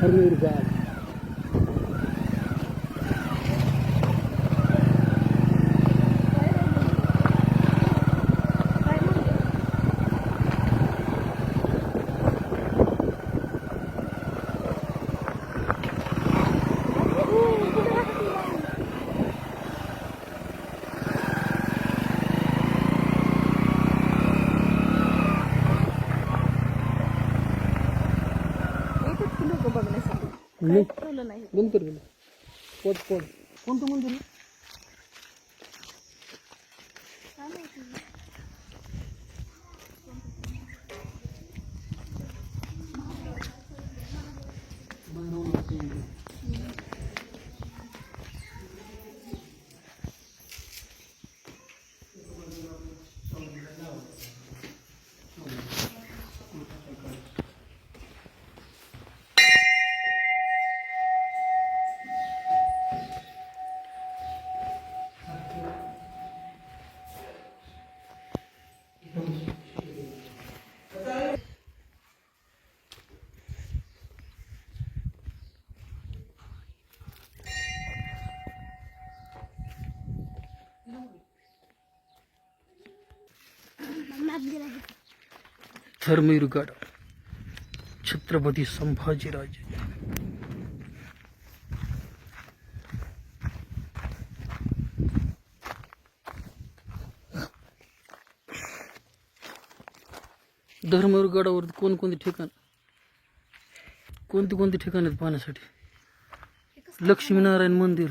அறுநூறு சார் ठेवलं नाही? गेलं पोट पोट कोणतं मंदिर? आहे? छत्रपती संभाजीराजे धर्मवीरगडावर कोणकोणते ठिकाण कोणती कोणती ठिकाण आहेत पाहण्यासाठी लक्ष्मीनारायण मंदिर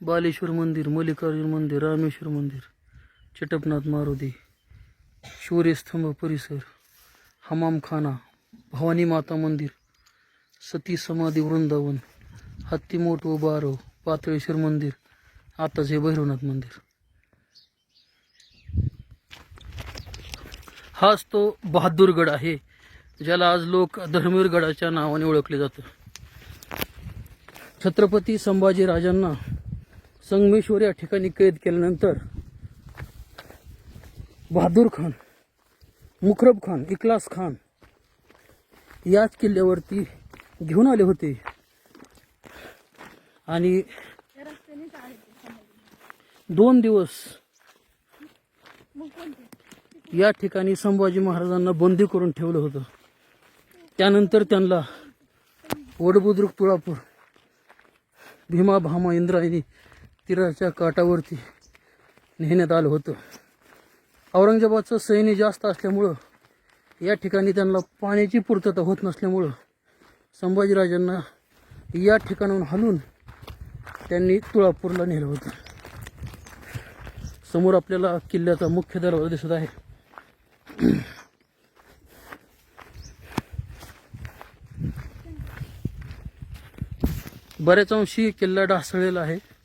बालेश्वर मंदिर मल्लिकार्जुन मंदिर रामेश्वर मंदिर चटपनाथ मारुती शौर्यस्तंभ परिसर हमामखाना भवानी माता मंदिर सती समाधी वृंदावन हत्तीमोठ व बारव पातळेश्वर मंदिर आताच हे भैरवनाथ मंदिर. हाच तो बहादूरगड आहे ज्याला आज लोक धर्मवीरगडाच्या नावाने ओळखले जातं. छत्रपती संभाजी राजांना संगमेश्वर या ठिकाणी कैद केल्यानंतर बहादूर खान मुखरब खान इकलास खान याच किल्ल्यावरती घेऊन आले होते. आणि दोन दिवस या ठिकाणी संभाजी महाराजांना बंदी करून ठेवलं होतं. त्यानंतर त्यांना वडबुद्रुक तुळापूर भीमा भामा इंद्रायणी तीराच्या काठावरती नेण्यात आलं होतं. औरंगजेबाचं सैन्य जास्त असल्यामुळं या ठिकाणी त्यांना पाण्याची पूर्तता होत नसल्यामुळं संभाजीराजांना या ठिकाणाहून हलून त्यांनी तुळापूरला नेलं होतं. समोर आपल्याला किल्ल्याचा मुख्य दरवाजा दिसत आहे. बऱ्याच अंशी किल्ला ढासळलेला आहे.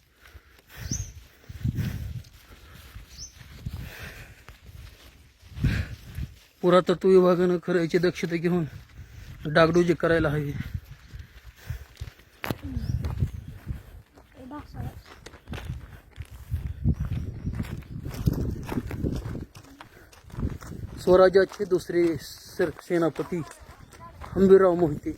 पुरातत्व विभागानं खरं याची दक्षता घेऊन डागडुजी करायला हवी. स्वराज्याचे दुसरे सर सेनापती हंबीरराव मोहिते.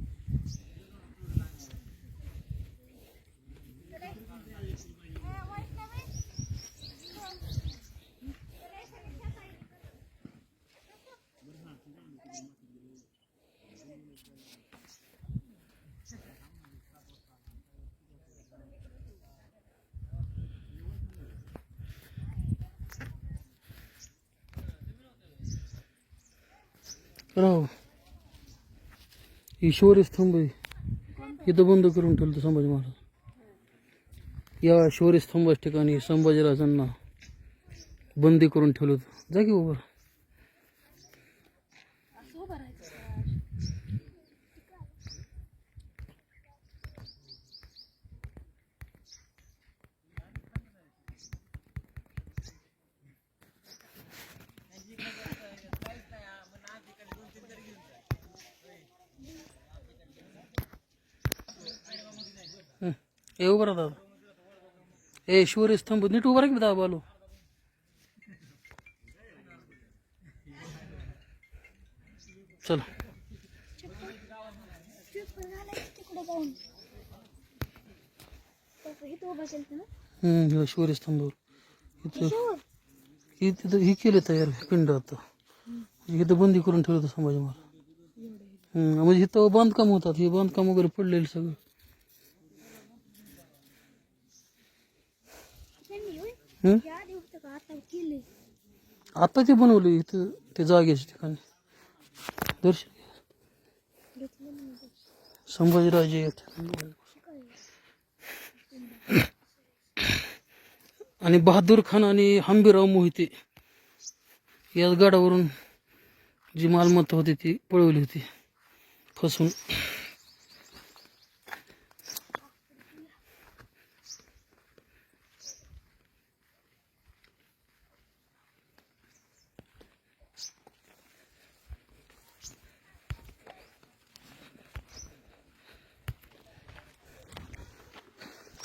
राव ईश्वरी स्तंभ आहे इथं बंद करून ठेवलं संभाजी महाराज. या शौर्य स्तंभाच्या ठिकाणी संभाजीराजांना बंदी करून ठेवलं होतं. जा की उभं राहा. हं. ए उभं राहा दादा ए शौर्य स्तंभ नीट उभा राहा की दादा बालो चला। तिकडे जाऊन इथं उभा केलं ना हम्म ह्या शौर्य स्तंभावर इथं शेवर हे तिथं हे केले तयार पिंड आता इथं बंदी करून ठेवलं होतं संभाजी महाराज हम्म, म्हणजे इथं बांधकाम होतात हे बांधकाम वगैरे पडलेलं सगळं त्यांनी आता ते बनवले इथं ते जागेच्या ठिकाणी. दर्शन संभाजीराजे आणि बहादूर खान आणि हंबीराव मोहिते याच गडावरून जी मालमत्ता होती ती पळवली होती फसून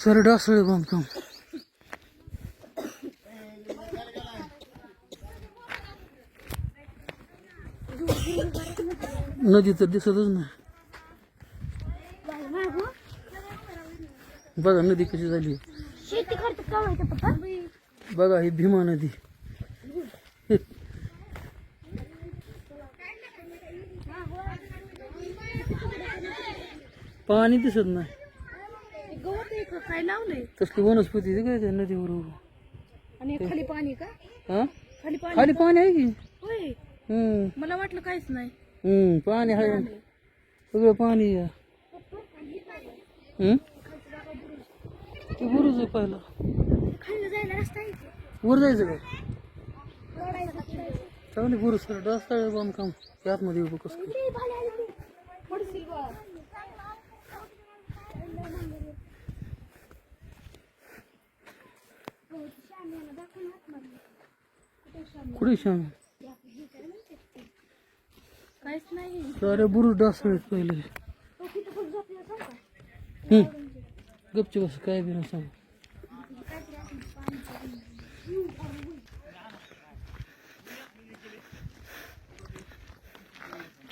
सर डासळे बांधकाम नदी तर दिसतच नाही बघा नदी कशी झाली बघा ही भीमा नदी पाणी दिसत नाही गवत आहे का काय लावलंय तसली वनस्पती ती काय त्या नदीवर आणि खाली पाणी का? हा? खाली पाणी खाली पाणी आहे की? होय. हम्म. मला वाटलं काहीच नाही. हम्म पाणी आहे. सगळं पाणी आहे. हम्म? ते बुरुज आहे पहिला. खाली जायला रस्ता आहे का? वर जायचं का. चांगली बुरुज सर डासताळे बांधकाम. ते आतमध्ये उभं कसं काय? पडशील बा. कुठे श्याम? काहीच नाही. सारे बुरुज डासळे पहिले. गपची बस काय बी सांग.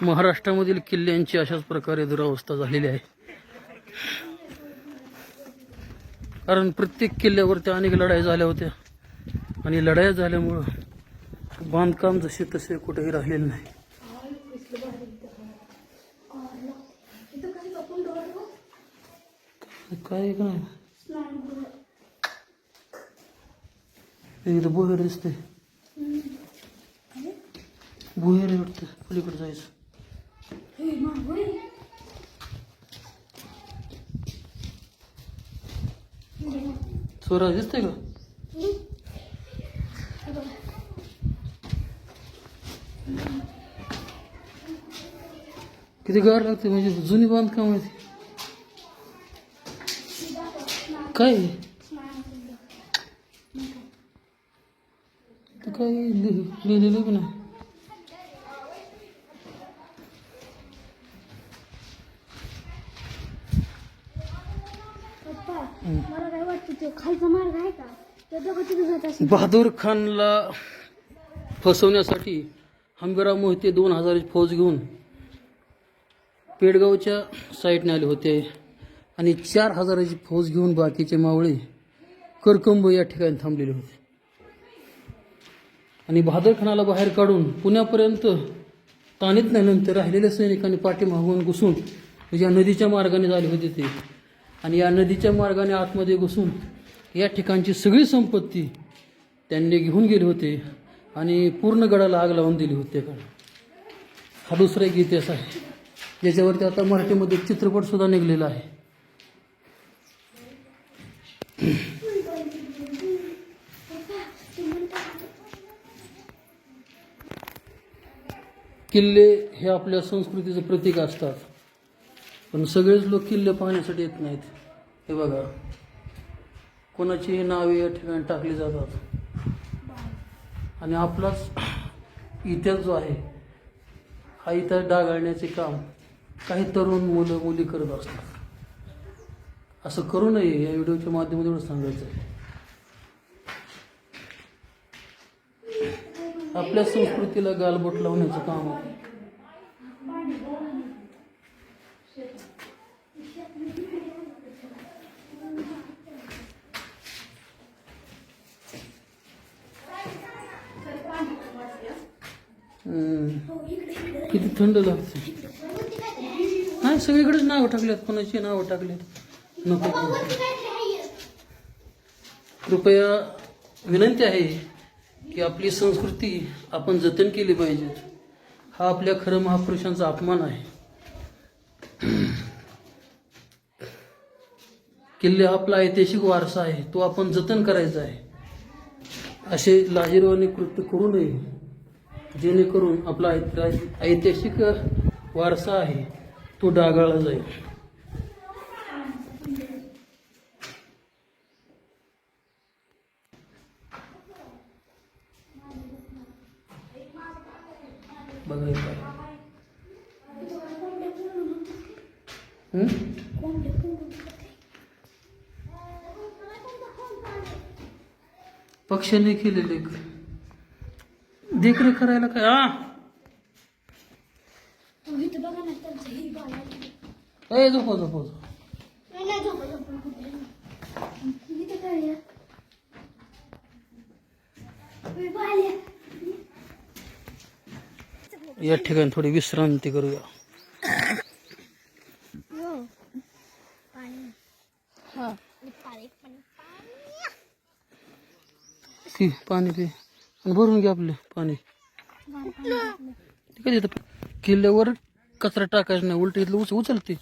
महाराष्ट्रामधील किल्ल्यांची अशाच प्रकारे दुरावस्था झालेली आहे. कारण प्रत्येक किल्ल्यावरती अनेक लढाई झाल्या होत्या. आणि लढाया झाल्यामुळं बांधकाम जसे तसे कुठेही राहिलेले नाही. काय का इथं बोहेर दिसते बोहेर आहे वाटतं. पलीकडे जायचं. स्वराज दिसतंय का? किती गार लागते म्हणजे जुनी बांधकाम आहे. काय? काय लिह- लिहिलेलं पण नाही आहे का? असेल. बहादूर खानला फसवण्यासाठी हंबीराव मोहिते दोन हजाराची फौज घेऊन पेडगावच्या साईडने आले होते. आणि चार हजाराची फौज घेऊन बाकीचे मावळे करकंब या ठिकाणी थांबलेले होते. आणि भादरखानाला बाहेर काढून पुण्यापर्यंत ताणीत नंतर राहिलेल्या सैनिकांनी पाठीमागून घुसून म्हणजे या नदीच्या मार्गाने झाले होते ते. आणि या नदीच्या मार्गाने आतमध्ये घुसून या ठिकाणची सगळी संपत्ती त्यांनी घेऊन गेले होते. आणि पूर्ण गडाला आग लावून दिली होती गड हा दुसरा एक इतिहास आहे. ज्याच्यावरती आता मराठीमध्ये चित्रपटसुद्धा निघलेला आहे. किल्ले हे आपल्या संस्कृतीचं प्रतीक असतात. पण सगळेच लोक किल्ले पाहण्यासाठी येत नाहीत. हे बघा. कोणाची नावे या ठिकाणी टाकली जातात. आणि आपलाच इतिहास जो आहे हा इतिहास डागाळण्याचे काम काही तरुण मुलं मुली करत असतात. असं करू नये या व्हिडिओच्या माध्यमातून एवढं सांगायचं आहे. आपल्या संस्कृतीला गालबोट लावण्याचं काम आहे. किती थंड लागते नाही सगळीकडेच नावं टाकलेत कोणाची नावं टाकलेत. नको कृपया विनंती आहे की आपली संस्कृती आपण जतन केली पाहिजे. हा आपल्या खरं महापुरुषांचा अपमान आहे. किल्ले आपला ऐतिहासिक वारसा आहे तो आपण जतन करायचा आहे. असे लाजीरवाणी कृत्य करू नये. जेणेकरून आपला ऐत- ऐतिहासिक वारसा आहे तो डागाळला जाईल. बघायचं पक्षाने केलेले देखरेख करायला काय हा. ए झोपा झोपा. या ठिकाणी थोडी विश्रांती करूया हो. पाणी. हो. पाणी, पाणी, पाणी. पी पाणी पी भरून घे आपले पाणी. तिथं किल्ल्यावर कचरा टाकायचा नाही उलट इथलं उच उचलते.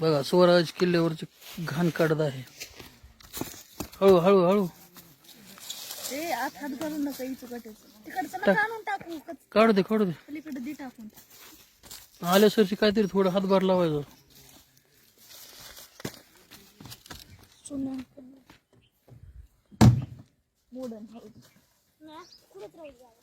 बघा स्वराज किल्ल्यावरची घाण काढत आहे. हळू हळू हळू. काढू दे काढू दे. आल्यासरची काहीतरी थोडं हातभार लावायचं. મોડન હે ને કુડે ત્રઈ ગયા